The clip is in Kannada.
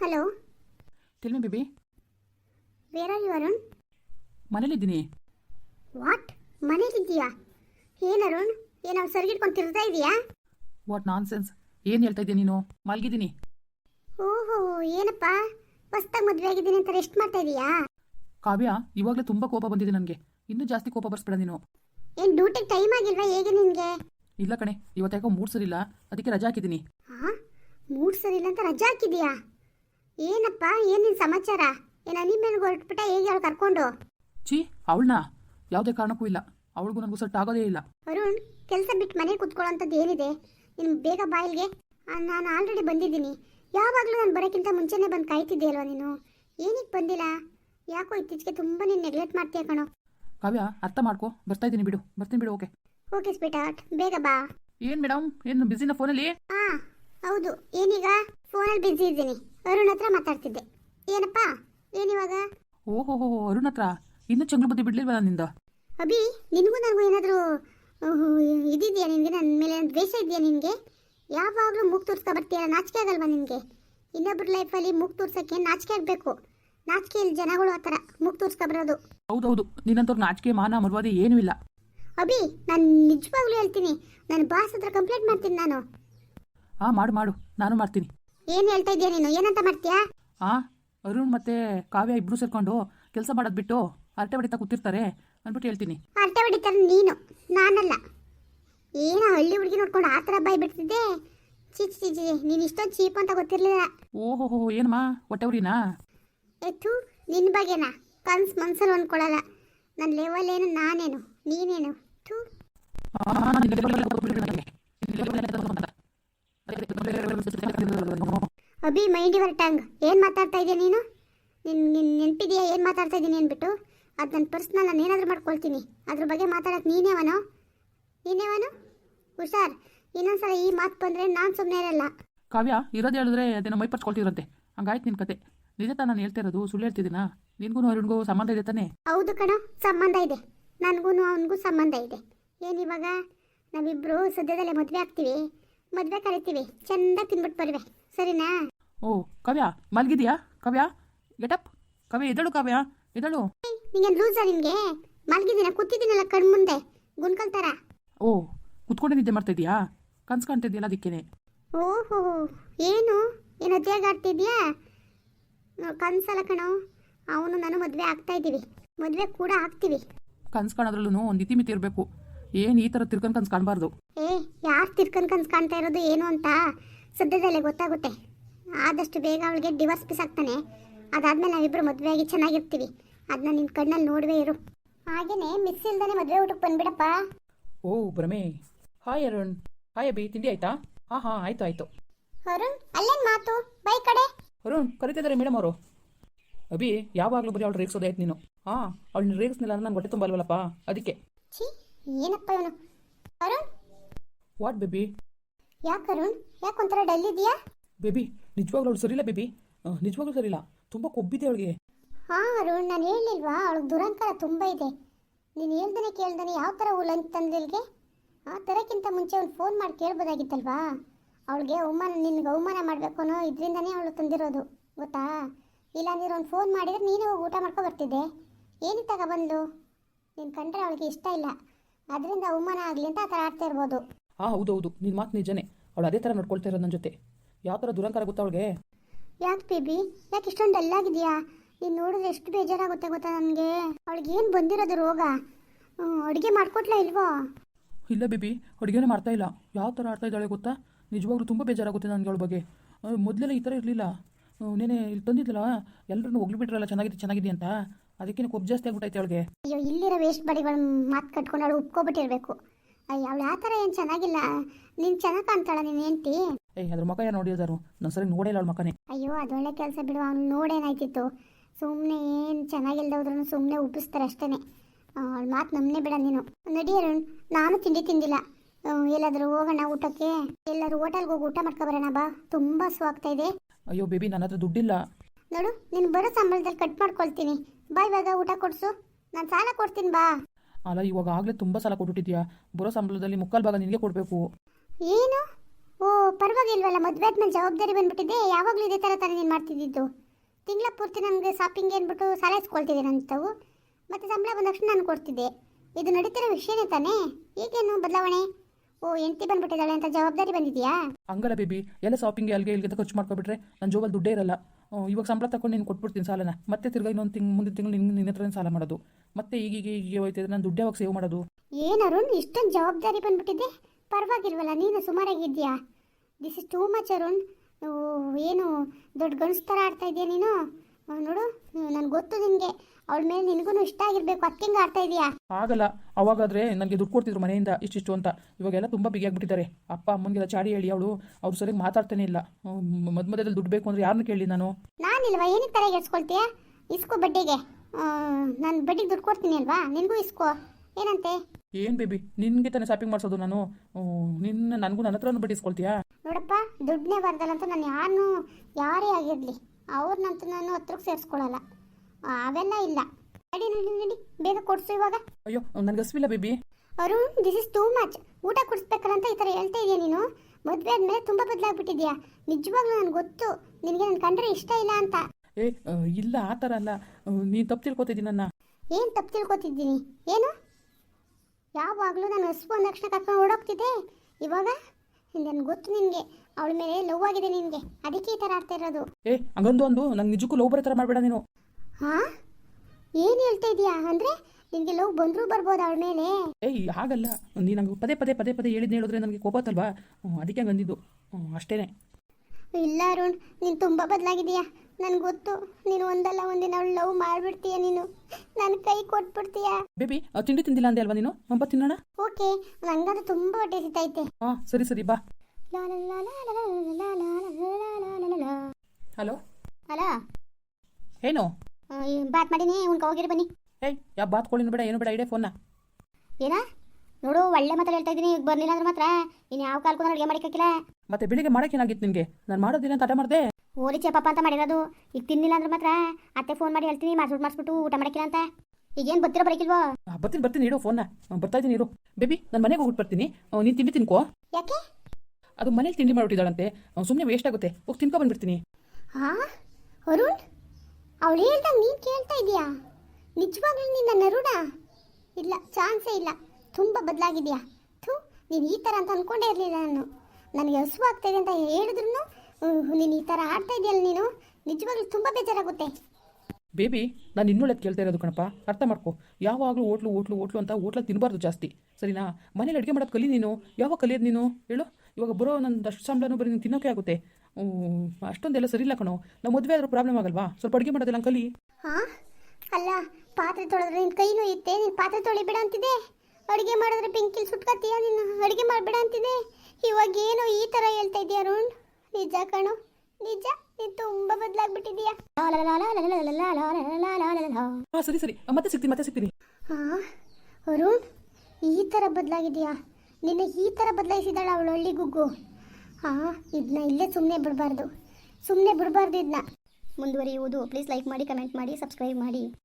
Hello tell me baby where are you Arun ಮನೇಲಿದ್ದೀನಿ. What ಮನೇಲಿದ್ದೀಯಾ? ಏನು ಅರುಣ್ ಏನೋ ಸರ್ಗಿಟ್ಕೊಂಡು ತಿರ್ತಾ ಇದೀಯಾ? ವಾಟ್ ನಾನ್ ಸೆನ್ಸ್ ಏನು ಹೇಳ್ತಾ ಇದ್ದೀನಿ ನೀನು? ಮಲಗಿದ್ದೀನಿ. ಓಹೋ ಏನಪ್ಪ? ಹೊಸ್ದಾಗಿ ಮದುವೆ ಆಗಿದ್ದೀನಿ ಅಂತ ರೆಸ್ಟ್ ಮಾಡ್ತಾ ಇದೀಯಾ? ಕಾವ್ಯ ಇವಾಗಲೇ ತುಂಬ ಕೋಪ ಬಂದಿದೆ ನನಗೆ. ಇನ್ನೂ ಜಾಸ್ತಿ ಕೋಪ ಬರ್ಸ್ಬೇಡ ನೀನು. ಏನು ಡ್ಯೂಟಿಗೆ ಟೈಮ್ ಆಗಿಲ್ವಾ? ಹೇಗೆ ನಿನಗೆ? ಇಲ್ಲ ಕಣೆ ಇವತ್ತಾಕೋ ಮೂಡ್ ಸರಿಲ್ಲ ಅದಕ್ಕೆ ರಜಾ ಹಾಕಿದ್ದೀನಿ. ಹಾಂ ಮೂಡ್ ಸರಿ ಇಲ್ಲ ಅಂತ ರಜಾ ಹಾಕಿದೀಯಾ ಏನಪ್ಪ ಏನಿನ್ ಸಮಾಚಾರ? ಏನ ಅನಿ ಮೇಲೆ ಹೊರಟ್ಬಿಟ್ಟ ಹೇಗೆ ಅವಳು ಕರ್ಕೊಂಡು? ಛೀ ಅವಳನ್ನ ಯಾವುದೇ ಕಾರಣಕ್ಕೂ ಇಲ್ಲ. ಅವಳಿಗೂ ನನಗೂ ಸೆಟ್ ಆಗೋದೇ ಇಲ್ಲ. ಅರುಣ್ ಕೆಲಸ ಬಿಟ್ಟು ಮನೆ ಕುತ್ಕೊಳ್ಳೋಂಥದ್ದು ಏನಿದೆ? ನೀನು ಬೇಗ ಬಾಯಿಲ್ಗೆ ನಾನು ಆಲ್ರೆಡಿ ಬಂದಿದ್ದೀನಿ. ಯಾವಾಗಲೂ ನಾನು ಬರೋಕ್ಕಿಂತ ಮುಂಚೆನೇ ಬಂದು ಕಾಯ್ತಿದ್ದೆ ಅಲ್ವಾ ನೀನು? ಏನಕ್ಕೆ ಬಂದಿಲ್ಲ? ಯಾಕೋ ಇತ್ತೀಚೆಗೆ ತುಂಬ ನೀನು ನೆಗ್ಲೆಕ್ಟ್ ಮಾಡ್ತೀಯ ಕಣೋ. ಕಾವ್ಯ ಅರ್ಥ ಮಾಡ್ಕೋ. ಬರ್ತಾ ಇದ್ದೀನಿ ಬಿಡು. ಬರ್ತೀನಿ ಬಿಡು ಓಕೆ. ಓಕೆ ಸ್ವೀಟ್ ಬೇಗ ಬಾ. ಏನು ಮೇಡಮ್ ಏನು ಬಿಸಿನ ಫೋನಲ್ಲಿ ಹಾಂ ಹೌದು ಏನೀಗ? ಫೋನಲ್ಲಿ ಬಿಜಿ ಇದ್ದೀನಿ. ಅರುಣ್ ಹತ್ರ ಮಾತಾಡ್ತಿದ್ದೆ. ಏನಪ್ಪ? ಏನಿವಾಗ ಓಹೋ ಹೋ ಅರುಣ್ ಹತ್ರ? ಇನ್ನೂ ಚಂಗ್ಳು ಬುದ್ಧಿ ಬಿಡ್ಲಿಲ್ವ ನಿಂದ? ಅಭಿ ನಿನಗೂ ನನಗೂ ಏನಾದರೂ ಇದಿದೆಯಾ ನಿನಗೆ? ನನ್ನ ಮೇಲೆ ದ್ವೇಷ ಇದೆಯಾ ನಿನಗೆ? ಯಾವಾಗಲೂ ಮೂಗ್ ತೋರಿಸ್ಕೊ ಬರ್ತೀಯಲ್ಲ ನಾಚಿಕೆ ಆಗಲ್ವಾ ನಿನಗೆ? ಇನ್ನೊಬ್ಬರ ಲೈಫಲ್ಲಿ ಮೂಗ್ ತೋರ್ಸೋಕ್ಕೆ ನಾಚಿಕೆ ಆಗಬೇಕು. ನಾಚಿಕೆ ಇಲ್ಲಿ ಜನಗಳು ಆ ಥರ ಮೂಗ್ ತೋರಿಸ್ಕೊ ಬರೋದು. ಹೌದೌದು ನಿನ್ನಂತವ್ರ ನಾಚಿಕೆ ಮಾನ ಮರ್ವಾದೆ ಏನೂ ಇಲ್ಲ. ಅಭಿ ನಾನು ನಿಜವಾಗ್ಲೂ ಹೇಳ್ತೀನಿ. ನನ್ನ ಬಾಸ್ ಹತ್ರ ಕಂಪ್ಲೇಂಟ್ ಮಾಡ್ತೀನಿ ನಾನು. ಹಾಂ ಮಾಡು ಮಾಡು. ನಾನು ಮಾಡ್ತೀನಿ. ಏನು ಹೇಳ್ತಾ ಇದೀಯ ನೀನು? ಏನಂತ ಮಾಡ್ತೀಯಾ? ಆ ಅರುಣ್ ಮತ್ತೆ ಕಾವ್ಯ ಇಬ್ರು ಸೇರ್ಕೊಂಡು ಕೆಲಸ ಮಾಡೋದು ಬಿಟ್ಟು ಅರಟೆ ಹೊಡಿತಾ ಕೂತಿರ್ತಾರೆ ಅಂದ್ಬಿಟ್ಟು ಹೇಳ್ತೀನಿ. ಅರ್ಥ ಹೊಡಿತಾರೆ ನೀನು? ನಾನಲ್ಲ. ಏನೋ ಹಳ್ಳಿ ಹುಡುಗಿ ನೋಡ್ಕೊಂಡು ಆ ಥರ ಬಾಯ್ ಬಿಡ್ತಿದ್ದೆ. ಚಿ ಚಿ ಚಿ ನೀನು ಇಷ್ಟೊಂದು ಚೀಪ್ ಅಂತ ಗೊತ್ತಿರಲಿಲ್ಲ. ಓಹೋ ಹೋ ಏನಮ್ಮ? ಹೊಟ್ಟೆ ಉರಿನಾ? ಎತ್ತು ನಿನ್ನ ಬಗ್ಗೆನಾ? ಕನ್ಸ್ ಮನ್ಸಲ್ಲಿ ಅಂದ್ಕೊಳಲ್ಲ ನನ್ನ ಲೆವೆಲ್ ಏನು ನಾನೇನು ನೀನೇನು? ಥೂ. ಅಭಿ ಮೈಂಡಿ ಹೊರಟಂಗ್ ಟಂಗ್ ಏನು ಮಾತಾಡ್ತಾ ಇದೆಯಾ ನೀನು? ನಿನ್ ನಿನ್ ನೆನಪಿದೆಯಾ ಏನು ಮಾತಾಡ್ತಾ ಇದ್ದೀನಿ ಅಂದ್ಬಿಟ್ಟು? ಅದು ನನ್ನ ಪರ್ಸ್ನಲ್ ನಾನು ಏನಾದರೂ ಮಾಡ್ಕೊಳ್ತೀನಿ. ಅದ್ರ ಬಗ್ಗೆ ಮಾತಾಡೋಕೆ ನೀನೇವನು ನೀನೇವನು ಹುಷಾರ್. ಇನ್ನೊಂದ್ಸಲ ಈ ಮಾತು ಬಂದರೆ ನಾನು ಸುಮ್ಮನೆ ಇರಲ್ಲ. ಕಾವ್ಯ ಇರೋದು ಹೇಳಿದ್ರೆ ಅದೇನೋ ಮೈ ಪರ್ಚ್ಕೊಳ್ತಿರಂತೆ ಹಂಗಾಯ್ತು ನಿನ್ನ ಕತೆ. ನಿಜ ತಾನು ನಾನು ಹೇಳ್ತಾ ಇರೋದು ಸುಳ್ಳು ಹೇಳ್ತಿದ್ದೀನಾ? ನಿನ್ಗೂ ಅವ್ರಿಗೂ ಸಂಬಂಧ ಇದೆ ತಾನೇ? ಹೌದು ಕಣೋ ಸಂಬಂಧ ಇದೆ. ನನಗೂ ಅವನಿಗೂ ಸಂಬಂಧ ಇದೆ. ಏನಿವಾಗ ನಾವಿಬ್ಬರು ಸದ್ಯದಲ್ಲೇ ಮದುವೆ ಆಗ್ತೀವಿ. ಮದುವೆ ಕರಿತೀವಿ. ಚಂದ ತಿನ್ಬಿಟ್ಟು ಬರುವೆ. ಸರಿನಾ? ಓ ಕವ್ಯ ಮಲಗಿದ್ಯಾ? ಗೆಟ್ ಗೆಟಪ್ ಕವ್ಯ ಎದಳು ಕವ್ಯ ಎದಳು ನಿಂಗೆ ಲೂಸ ನಿನಗೆ ಮಲಗಿದ್ದೀನ ಕೂತಿದ್ದೀನಲ್ಲ ಕಣ್ ಮುಂದೆ ಥರ ಓ ಕುತ್ಕೊಂಡೆ ನಿದ್ದೆ ಮಾಡ್ತಾ ಇದೀಯಾ ಕಾಣ್ತಾ ಕಾಣ್ತಿದ್ಯಲ್ಲ ಅದಕ್ಕೇನೆ. ಓಹೋ ಏನು? ಏನು ಅತಿಯಾಗಿ ಆಡ್ತಿದ್ಯಾ ಕನ್ಸಲ್ಲ ಕಣೋ. ಅವನು ನಾನು ಮದುವೆ ಆಗ್ತಾ ಇದ್ದೀವಿ. ಮದುವೆ ಕೂಡ ಆಗ್ತೀವಿ. ಕನ್ಸ್ ಕಾಣೋದ್ರಲ್ಲೂ ಒಂದು ಇತಿಮಿತಿ ಇರಬೇಕು. ಏನು ಈ ಥರ ತಿರ್ಕನ್ ಕನ್ಸು ಕಾಣಬಾರ್ದು. ಏ ಯಾರು ತಿರ್ಕನ್ ಕನ್ಸ್ ಕಾಣ್ತಾ ಇರೋದು ಏನು ಅಂತ ಸದ್ಯದಲ್ಲೇ ಗೊತ್ತಾಗುತ್ತೆ. ಆದಷ್ಟು ಬೇಗ ಅವಳಿಗೆ ಡಿವೋರ್ಸ್ ಆಗ್ತಾನೆ ಅದಾದ್ಮೇಲೆ ನಾವಿಬ್ಬರು ಆಗಿ ಚೆನ್ನಾಗಿರ್ತೀವಿ. ಅದನ್ನ ನಿನ್ನ ಕಣ್ಣಲ್ಲಿ ನೋಡುವೆ ಇರು. ಹಾಗೇನೆ ಮಿಸ್ ಇಲ್ದಾನೆ ಮದುವೆ ಊಟಕ್ಕೆ ಬಂದ್ಬಿಡಪ್ಪ. ಓ ಭ್ರಮೆ. ಹಾಯ್ ಅರುಣ್. ಹಾಯ್ ಅಭಿ. ತಿಂಡಿ ಆಯ್ತಾ? ಹಾಂ ಹಾಂ ಆಯ್ತು ಆಯ್ತು. ಅರುಣ್ ಅಲ್ಲೇನ್ ಮಾತು? ಬೈ ಕಡೆ. ಅರುಣ್ ಕರಿತಿದ್ದಾರೆ ಮೇಡಮ್ ಅವರು. ಅಭಿ ಯಾವಾಗಲೂ ಬರೀ ಅವಳು ರೇಗಿಸೋದೇ ಆಯ್ತು ನೀನು. ಹಾಂ ಅವಳು ರೇಗಿಸ್ನಿಲ್ಲ ಅಂದ್ರೆ ನಂಗೆ ಹೊಟ್ಟೆ ತುಂಬಲ್ವಲ್ಲಪ್ಪ? ಅದಕ್ಕೆ. ಛೀ ಏನಪ್ಪ ಇವನು? ಅರುಣ್? ವಾಟ್ ಬೇಬಿ ಯಾಕೆ ಅರುಣ್? ಯಾಕೆ ಒಂಥರ ಡಲ್ ಇದೆಯಾ ಬೇಬಿ ನಿಜವಾಗ್ಲೂ ಅವಳು ಸರಿಯಿಲ್ಲ ಬೇಬಿ ನಿಜವಾಗ್ಲೂ ಸರಿಯಿಲ್ಲ. ತುಂಬ ಕೊಬ್ಬಿದೆ ಅವಳಿಗೆ. ಹಾ ಅರುಣ್ ನಾನು ಹೇಳಿಲ್ವಾ ಅವಳಿಗೆ ದುರಂಕಾರ ತುಂಬ ಇದೆ. ನೀನು ಹೇಳ್ದಾನೆ ಕೇಳ್ದಾನೆ ಯಾವ ಥರ ಲಂಚ್ ತಂದಿಲ್ಗೆ ಆ ಥರಕ್ಕಿಂತ ಮುಂಚೆ ಅವ್ನು ಫೋನ್ ಮಾಡಿ ಕೇಳ್ಬೋದಾಗಿತ್ತಲ್ವಾ? ಅವಳಿಗೆ ಅವಮಾನ ನಿನ್ಗೆ ಅವಮಾನ ಮಾಡಬೇಕು ಅನ್ನೋ ಇದರಿಂದನೇ ಅವಳು ತಂದಿರೋದು ಗೊತ್ತಾ? ಇಲ್ಲ ನೀರು ಒಂದು ಫೋನ್ ಮಾಡಿದ್ರೆ ನೀನು ಹೋಗಿ ಊಟ ಮಾಡ್ಕೊ ಬರ್ತಿದ್ದೆ. ಏನಕ್ಕೆ ಬಂದು ನೀನು ಕಂಡ್ರೆ ಅವಳಿಗೆ ಇಷ್ಟ ಇಲ್ಲ. ಅದರಿಂದ ಅವಮಾನ ಆಗಲಿ ಅಂತ ಆ ಥರ ಆಡ್ತಾ ಇರ್ಬೋದು. ಹಾಂ ಹೌದು ಹೌದು ನಿನ್ನ ಮಾತು ನಿಜನೇ. ಅವಳು ಅದೇ ಥರ ನೋಡ್ಕೊಳ್ತಾ ಇರೋದು ನನ್ನ ಜೊತೆ. ಯಾವ ಥರ ದುರಂಕಾರ ಗೊತ್ತಾ ಅವಳಿಗೆ? ಯಾಕೆ ಬೇಬಿ ಯಾಕೆ ಇಷ್ಟೊಂದು ಡಲ್ಲಾಗಿದೆಯಾ ನೀನು ನೋಡಿದ್ರೆ ಎಷ್ಟು ಬೇಜಾರಾಗುತ್ತೆ ಗೊತ್ತಾ ನನಗೆ? ಅವಳಿಗೆ ಏನು ಬಂದಿರೋದು ರೋಗ? ಅಡುಗೆ ಮಾಡ್ಕೊಟ್ಲಾ ಇಲ್ವೋ? ಇಲ್ಲ ಬೇಬಿ ಅಡುಗೆನೇ ಮಾಡ್ತಾ ಇಲ್ಲ. ಯಾವ ಥರ ಆಡ್ತಾ ಇದ್ದಾಳೆ ಗೊತ್ತಾ? ನಿಜವಾಗ್ಲೂ ತುಂಬ ಬೇಜಾರಾಗುತ್ತೆ ನನಗೆ ಅವಳ ಬಗ್ಗೆ. ಮೊದಲೆಲ್ಲ ಈ ಥರ ಇರಲಿಲ್ಲ. ನೇನೆ ಇಲ್ಲಿ ತಂದಿದ್ದಲ್ಲ ಎಲ್ಲರೂ ಹೋಗ್ಲಿ ಬಿಟ್ರಲ್ಲ ಚೆನ್ನಾಗಿದೆ ಚೆನ್ನಾಗಿದೆ ಅಂತ? ಅದಕ್ಕೆ ಕೊಬ್ಬು ಜಾಸ್ತಿ ಆಗ್ಬಿಟ್ಟೈತೆ ಅವಳಿಗೆ. ಅಯ್ಯೋ ಇಲ್ಲಿರೋ ವೇಸ್ಟ್ ಬಡಿಗಳ ಮಾತು ಕಟ್ಕೊಂಡು ಅವಳು ಉಪ್ಕೊಬಿಟ್ಟಿರ್ಬೇಕು ಅಯ್ಯ ಅವಳು ಆ ಥರ ಏನು ಚೆನ್ನಾಗಿಲ್ಲ. ನೀನು ಚೆನ್ನಾಗಿ ಕಾಣ್ತಾಳ ನೀನು ಹೆಂಡ್ತಿ? ಏಯ್ ಅದ್ರ ಮಕ ಯಾರು ನೋಡಿದಾರು ನಾನು ಸರಿ ನೋಡಿಲ್ಲ ಅವಳ ಮಕನೇ ಅಯ್ಯೋ ಅದೊಳ್ಳೆ ಕೆಲಸ ಬಿಡು ಅವ್ನು ನೋಡೇನಾಯ್ತಿತ್ತು ಸುಮ್ಮನೆ ಏನು ಚೆನ್ನಾಗಿಲ್ದವ್ರು ಸುಮ್ಮನೆ ಉಪ್ಪಿಸ್ತಾರೆ ಅಷ್ಟೇ ಅವಳ ಮಾತು ನಮ್ಮನೆ ಬಿಡ ನೀನು. ನಡಿಯರು ನಾನು ತಿಂಡಿ ತಿಂದಿಲ್ಲ. ಎಲ್ಲಾದರೂ ಹೋಗೋಣ ಊಟಕ್ಕೆ? ಎಲ್ಲರೂ ಹೋಟೆಲ್ಗೆ ಹೋಗಿ ಊಟ ಮಾಡ್ಕೊಬರೋಣ ಬಾ. ತುಂಬ ಹಸುವಾಗ್ತಾ ಇದೆ. ಅಯ್ಯೋ ಬೇಬಿ ನನ್ನ ಹತ್ರ ದುಡ್ಡಿಲ್ಲ. ನೋಡು ನೀನು ಬರೋ ಸಂಬಳದಲ್ಲಿ ಕಟ್ ಮಾಡ್ಕೊಳ್ತೀನಿ. ಬಾ ಇವಾಗ ಊಟ ಕೊಡ್ಸು. ನಾನು ಸಾಲ ಕೊಡ್ತೀನಿ ಬಾ. ಅಲ್ಲ ಇವಾಗ ಆಗಲೇ ತುಂಬ ಸಾಲ ಕೊಟ್ಬಿಟ್ಟಿದ್ಯಾ? ಬರೋ ಸಂಬಳದಲ್ಲಿ ಮುಕ್ಕಲ್ ಭಾಗ ನಿನಗೆ ಕೊಡಬೇಕು. ಏನು? ಓ ಪರವಾಗಿಲ್ವಲ್ಲ ಮದುವೆ ಆದ್ಮೇಲೆ ಜವಾಬ್ದಾರಿ ಬಂದ್ಬಿಟ್ಟಿದೆ ಯಾವಾಗಲೂ ಇದೇ ಥರ ತಾನೇ ನೀನು ಮಾಡ್ತಿದ್ದಿದ್ದು. ತಿಂಗಳ ಪೂರ್ತಿ ನನಗೆ ಶಾಪಿಂಗ್ ಅಂದ್ಬಿಟ್ಟು ಸಾಲ ಇಸ್ಕೊಳ್ತಿದ್ದೀನಿ ಅಂತಾವು ಮತ್ತು ಸಂಬಳ ಬಂದ ತಕ್ಷಣ ನಾನು ಕೊಡ್ತಿದ್ದೆ. ಇದು ನಡೀತಿರೋ ವಿಷಯನೇ ತಾನೇ? ಈಗೇನು ಬದಲಾವಣೆ? ಓ ಎಂತಿ ಬಂದ್ಬಿಟ್ಟಿದ್ದಾಳೆ ಅಂತ ಜವಾಬ್ದಾರಿ ಬಂದಿದ್ಯಾ? ಹಂಗಲ್ಲ ಬೇಬಿ ಎಲ್ಲ ಶಾಪಿಂಗ್ ಅಲ್ಲಿಗೆ ಇಲ್ಲಿಗೆ ಖರ್ಚು ಮಾಡ್ಕೊಬಿಟ್ರೆ ನನ್ನ ಜೋಬಲ್ ದುಡ್ಡೇ ಇರಲ್ಲ. ಇವಾಗ ಸಂಬಳ ತಕೊಂಡು ನೀನು ಕೊಟ್ಬಿಡ್ತೀನಿ ಸಾಲನ. ಮತ್ತೆ ತಿರ್ಗ ಇನ್ನೊಂದು ತಿಂಗ್ ಮುಂದಿನ ತಿಂಗಳು ನಿನ್ನ ನಿನ್ನ ಹತ್ರನೇ ಸಾಲ ಮಾಡೋದು. ಮತ್ತೆ ಈಗೀಗ ಈಗ ಹೋಯ್ತಿದ್ರೆ ನಾನು ದುಡ್ಡು ಯಾವಾಗ ಸೇವ್ ಮಾಡೋದು? ಏನು ಅರುಣ್ ಇಷ್ಟೊಂದು ಜವಾಬ್ದಾರಿ ಬಂದ್ಬಿಟ್ಟಿದೆ ಪರವಾಗಿಲ್ವಲ್ಲ ನೀನು ಸುಮಾರಾಗಿದ್ಯಾ this is too much Arun. ಓ, ಏನು ದೊಡ್ಡ ಗಂಡ್ಸ್ ಥರ ಆಡ್ತಾ ಇದೆಯಾ ನೀನು? ಆ, ನೋಡು ನನಗೆ ಗೊತ್ತು ನಿನಗೆ. ಅವಳ ಮೇಲೆ ನಿನಗೂ ಇಷ್ಟ ಆಗಿರ್ಬೇಕು ಅದಕ್ಕೆ ಹಿಂಗೆ ಆಡ್ತಾ ಇದೀಯಾ? ಆಗಲ್ಲ ಅವಾಗಾದ್ರೆ ನನಗೆ ದುಡ್ಡು ಕೊಡ್ತಿದ್ರು ಮನೆಯಿಂದ ಇಷ್ಟಿಷ್ಟು ಅಂತ. ಇವಾಗೆಲ್ಲ ತುಂಬ ಬಿಗಿಯಾಗ್ಬಿಟ್ಟಿದ್ದಾರೆ ಅಪ್ಪ ಅಮ್ಮನಿಗೆಲ್ಲ ಚಾಡಿ ಹೇಳಿ ಅವಳು ಅವ್ರು ಸರಿಯಾಗಿ ಮಾತಾಡ್ತಾನೆ ಇಲ್ಲ. ಮದ್ ಮಧ್ಯದಲ್ಲಿ ದುಡ್ಡು ಬೇಕು ಅಂದ್ರೆ ಯಾರನ್ನ ಕೇಳಿ ನಾನು? ನಾನಿಲ್ವಾ? ಏನಕ್ಕೆ ತರಗೆ ಎಡ್ಸ್ಕೊಳ್ತೀಯ ಇಸ್ಕೋ ಬಡ್ಡಿಗೆ. ನಾನು ಬಡ್ಡಿಗೆ ದುಡ್ಡು ಕೊಡ್ತೀನಿ ಅಲ್ವಾ? ನಿನಗೂ ಇಸ್ಕೋ. ಏನಂತೆ? ಏನ್ ಬೇಬಿ ನಿನಗೆ ತಾನೇ ಶಾಪಿಂಗ್ ಮಾಡಿಸೋದು ನಾನು. ನಿನ್ನ ನನಗೂ ನನ್ನ ಹತ್ರನೂ ಬಡ್ಡಿಸ್ಕೊಳ್ತೀಯಾ ನೋಡಪ್ಪ ದುಡ್ಡನ್ನೇ ಬರ್ದಲ್ಲಂತೂ ನಾನು ಯಾರನ್ನೂ ಯಾರೇ ಆಗಿರಲಿ ಅವ್ರನ್ನಂತೂ ನಾನು ಹತ್ರಕ್ಕೆ ಸೇರಿಸ್ಕೊಳ್ಳಲ್ಲ ಅವೆಲ್ಲ ಇಲ್ಲ. ನಡಿ ನಡಿ ನಡಿ. ಬೇಗ ಕೊಡ್ಸು ಇವಾಗ. ಅಯ್ಯೋ ನನಗೆ ಹಸ್ವಿಲ್ಲ baby. Arun this is too much ಊಟ ಕೊಡಿಸ್ಬೇಕಂತ ಈ ಥರ ಹೇಳ್ತಾ ಇದೆಯಾ ನೀನು? ಮದುವೆ ಆದಮೇಲೆ ತುಂಬ ಬದಲಾಗ್ಬಿಟ್ಟಿದ್ಯಾ? ನಿಜವಾಗ್ಲೂ ನನಗೆ ಗೊತ್ತು. ನಿನಗೆ ನನ್ನ ಕಂಡ್ರೆ ಇಷ್ಟ ಇಲ್ಲ ಅಂತ. ಏ ಇಲ್ಲ ಆ ಥರ ಅಲ್ಲ. ನೀನು ತಪ್ಪು ತಿಳ್ಕೊತಿದ್ದೀನಿ ನನ್ನ ಏನು ತಪ್ಪು ತಿಳ್ಕೊತಿದ್ದೀನಿ? ಏನು? ಯಾವಾಗಲೂ ನಾನು ಹಸು ಅಂದ ತಕ್ಷಣ ಕರ್ಕೊಂಡು ಓಡೋಗ್ತಿದ್ದೆ. ಇವಾಗ? ನನಗೆ ಗೊತ್ತು ನಿನಗೆ. ಅವಳ ಮೇಲೆ ಲವ್ ಆಗಿದೆ ನಿನಗೆ. ಅದಕ್ಕೆ ಈ ಥರ ಆಡ್ತಾ ಇರೋದು. ಏ ಹಂಗಂದು ಒಂದು ನಂಗೆ ನಿಜಕ್ಕೂ ಲವ್ ಬರೋ ಥರ ಮಾಡಬೇಡ ನೀನು. ಹಾಂ ಏನು ಹೇಳ್ತಾ ಇದೀಯಾ ಅಂದರೆ ನಿನಗೆ ಲವ್ ಬಂದರೂ ಬರ್ಬೋದು ಅವಳ ಮೇಲೆ ಏಯ್ ಹಾಗಲ್ಲ ನೀನು ನಂಗೆ ಪದೇ ಪದೇ ಪದೇ ಪದೇ ಹೇಳಿದ್ನ ಹೇಳಿದ್ರೆ ನನಗೆ ಕೋಪ ಆತಲ್ವಾ ಹ್ಮ್, ಅದಕ್ಕೆ ಬಂದಿದ್ದು ಹ್ಮ್, ಅಷ್ಟೇನೆ ಇಲ್ಲ ಅರುಣ್ ನೀನು ತುಂಬ ಬದಲಾಗಿದೀಯಾ ನನಗೆ ಗೊತ್ತು ನೀನು ಒಂದಲ್ಲ ಒಂದಿನ ಅವಳು ಲವ್ ಮಾಡಿಬಿಡ್ತೀಯ ನೀನು ನನ್ನ ಕೈ ಕೊಟ್ಬಿಡ್ತೀಯ ಬೇಬಿ ಆ, ತಿಂಡಿ ತಿಂದಿಲ್ಲ ಅಂದೆ ಅಲ್ವಾ ನೀನು ಒಂಬತ್ತು ತಿನ್ನೋಣ ಓಕೆ ನನಗದು ತುಂಬ ಹೊಟ್ಟೆ ಸಿತೈತೆ ಹಾಂ ಸರಿ ಸರಿ ಬಾ ಹಲೋ ಹಲೋ ಏನು ಬಾತ್ ಮಾಡೀನಿ ಉನ್ಕ ಹೋಗಿರಿ ಬನ್ನಿ. ಏಯ್ ಯಾ ಕೊಳಿನ ಬಿಡ ಏನು ಬಿಡ ಇಡೇ ಫೋನ್ನ. ಏನ? ನೋಡು ಒಳ್ಳೆ ಮಾತ್ರ ಹೇಳ್ತಾ ಇದ್ದೀನಿ ಬರ್ಲಿಲ್ಲ ಅಂದ್ರೆ ಮಾತ್ರ ಇನ್ ಯಾವ ಕಾಲಕ್ಕೂ ಅಡುಗೆ ಮಾಡಿಕ್ಕಿಲ್ಲ. ಮತ್ತೆ ಬೆಳಿಗ್ಗೆ ಮಾಡೋಕ್ಕೇನಾಗಿತ್ತು ನಿಮಗೆ ನಾನು ಮಾಡೋದಿಲ್ಲ ಅಂತ ಮಾಡ್ದೆ ಮಾಡಿದೆ. ಓಲಿ ಚಪಾಪ ಅಂತ ಮಾಡಿರೋದು ಈಗ ತಿನ್ನಿಲ್ಲ ಅಂದ್ರೆ ಮಾತ್ರ ಅತ್ತೆ ಫೋನ್ ಮಾಡಿ ಹೇಳ್ತೀನಿ ಮಾಡಿಸ್ಬಿಟ್ಟು ಮಾಡಿಸ್ಬಿಟ್ಟು ಊಟ ಮಾಡಕ್ಕಿಲ್ಲ ಅಂತ. ಈಗೇನು ಬರ್ತಿರೋ ಬರಕಿಲ್ವೋ? ಬರ್ತೀನಿ ಬರ್ತೀನಿ ಇಡೋ ಫೋನ್ನ. ಬರ್ತಾ ಇದ್ದೀನಿ ಇರು ಬೇಬಿ ನಾನು ಮನೆಗೆ ಹೋಗ್ಬಿಟ್ಟು ಬರ್ತೀನಿ. ನೀನು ತಿಂಡಿ ತಿನ್ಕೋ. ಯಾಕೆ? ಅದು ಮನೇಲಿ ತಿಂಡಿ ಮಾಡಿಬಿಟ್ಟಿದ್ದಾಳಂತೆ. ಸುಮ್ಮನೆ ವೇಸ್ಟ್ ಆಗುತ್ತೆ. ಹೋಗಿ ತಿನ್ಕೊ ಬಂದ್ಬಿಡ್ತೀನಿ. ಹಾ ಅರುಣ್? ಅವಳು ಹೇಳ್ದಂಗೆ ನೀನು ಕೇಳ್ತಾ ಇದೀಯಾ? ನಿಜವಾಗ್ಲೂ ನಿನ್ನ ನರುಡ? ಇಲ್ಲ ಚಾನ್ಸೇ ಇಲ್ಲ. ತುಂಬ ಬದಲಾಗಿದೆಯಾ ಥೂ, ನೀನು ಈ ಥರ ಅಂತ ಅಂದ್ಕೊಂಡೇ ಇರಲಿಲ್ಲ ನಾನು. ನನಗೆ ಹಸು ಅಂತ ಹೇಳಿದ್ರು ನೀನು ಈ ಥರ ಆಡ್ತಾ ಇದೆಯಲ್ಲ ನೀನು? ನಿಜವಾಗ್ಲೂ ತುಂಬ ಬೇಜಾರಾಗುತ್ತೆ. ಬೇಬಿ, ನಾನು ಇನ್ನೊಳ್ಳೆದು ಕೇಳ್ತಾ ಇರೋದು ಕಣಪ್ಪ. ಅರ್ಥ ಮಾಡ್ಕೊ. ಯಾವಾಗಲೂ ಓಟ್ಲು ಓಟ್ಲು ಓಟ್ಲು ಅಂತ ಓಟ್ಲ ತಿನ್ನಬಾರ್ದು ಜಾಸ್ತಿ. ಸರಿನಾ? ಮನೇಲಿ ಅಡುಗೆ ಮಾಡೋದು ಕಲಿ ನೀನು? ಯಾವಾಗ ಕಲಿಯೋದು ನೀನು? ಹೇಳು. ಇವಾಗ ಬರೋ ನನ್ನ ಅಷ್ಟು ಸಂಬಳನೂ ಬರೀ ನೀನು ತಿನ್ನೋಕೆ ಆಗುತ್ತೆ. ಅಷ್ಟೊಂದೆಲ್ಲ ಸರಿ ಇಲ್ಲ ಕಣೋ ನಮ್ಮ ಮದುವೆ ಆದರೂ ಪ್ರಾಬ್ಲಮ್ ಆಗಲ್ವಾ ಸ್ವಲ್ಪ ಅಡುಗೆ ಮಾಡೋದಿಲ್ಲ ಕಲಿ ಹಾಂ ಅಲ್ಲ ಪಾತ್ರೆ ತೊಳೆದ್ರೆ ನಿನ್ನ ಕೈ ನೋಯುತ್ತೆ ನೀನು ಪಾತ್ರೆ ತೊಳಿಬೇಡ ಅಂತಿದೆ ಅಡುಗೆ ಮಾಡಿದ್ರೆ ಬೆಂಕಿಲಿ ಸುಟ್ಕತ್ತೀಯ ನೀನು ಅಡುಗೆ ಮಾಡಬೇಡ ಅಂತಿದೆ ಇವಾಗ ಏನೋ ಈ ಥರ ಹೇಳ್ತಾ ಇದೀಯ ಅರುಣ್ ನಿಜ ಕಣೋ ನಿಜ ನೀನು ತುಂಬ ಬದಲಾಗ್ಬಿಟ್ಟಿದೀಯ ಹಾಂ ಸರಿ ಸರಿ ಮತ್ತೆ ಸಿಗ್ತೀನಿ ಮತ್ತೆ ಸಿಗ್ತೀನಿ ಹಾಂ ಅರುಣ್ ಈ ಥರ ಬದಲಾಗಿದೆಯಾ ನಿನ್ನ ಈ ಥರ ಬದಲಾಯಿಸಿದಾಳ ಅವಳು ಹಳ್ಳಿ ಗುಗ್ಗು ಹಾಂ ಇದನ್ನ ಇಲ್ಲೇ ಸುಮ್ಮನೆ ಬಿಡಬಾರ್ದು. ಸುಮ್ಮನೆ ಬಿಡಬಾರ್ದು ಇದನ್ನ ಮುಂದುವರಿಯುವುದು. ಪ್ಲೀಸ್ ಲೈಕ್ ಮಾಡಿ ಕಮೆಂಟ್ ಮಾಡಿ ಸಬ್ಸ್ಕ್ರೈಬ್ ಮಾಡಿ.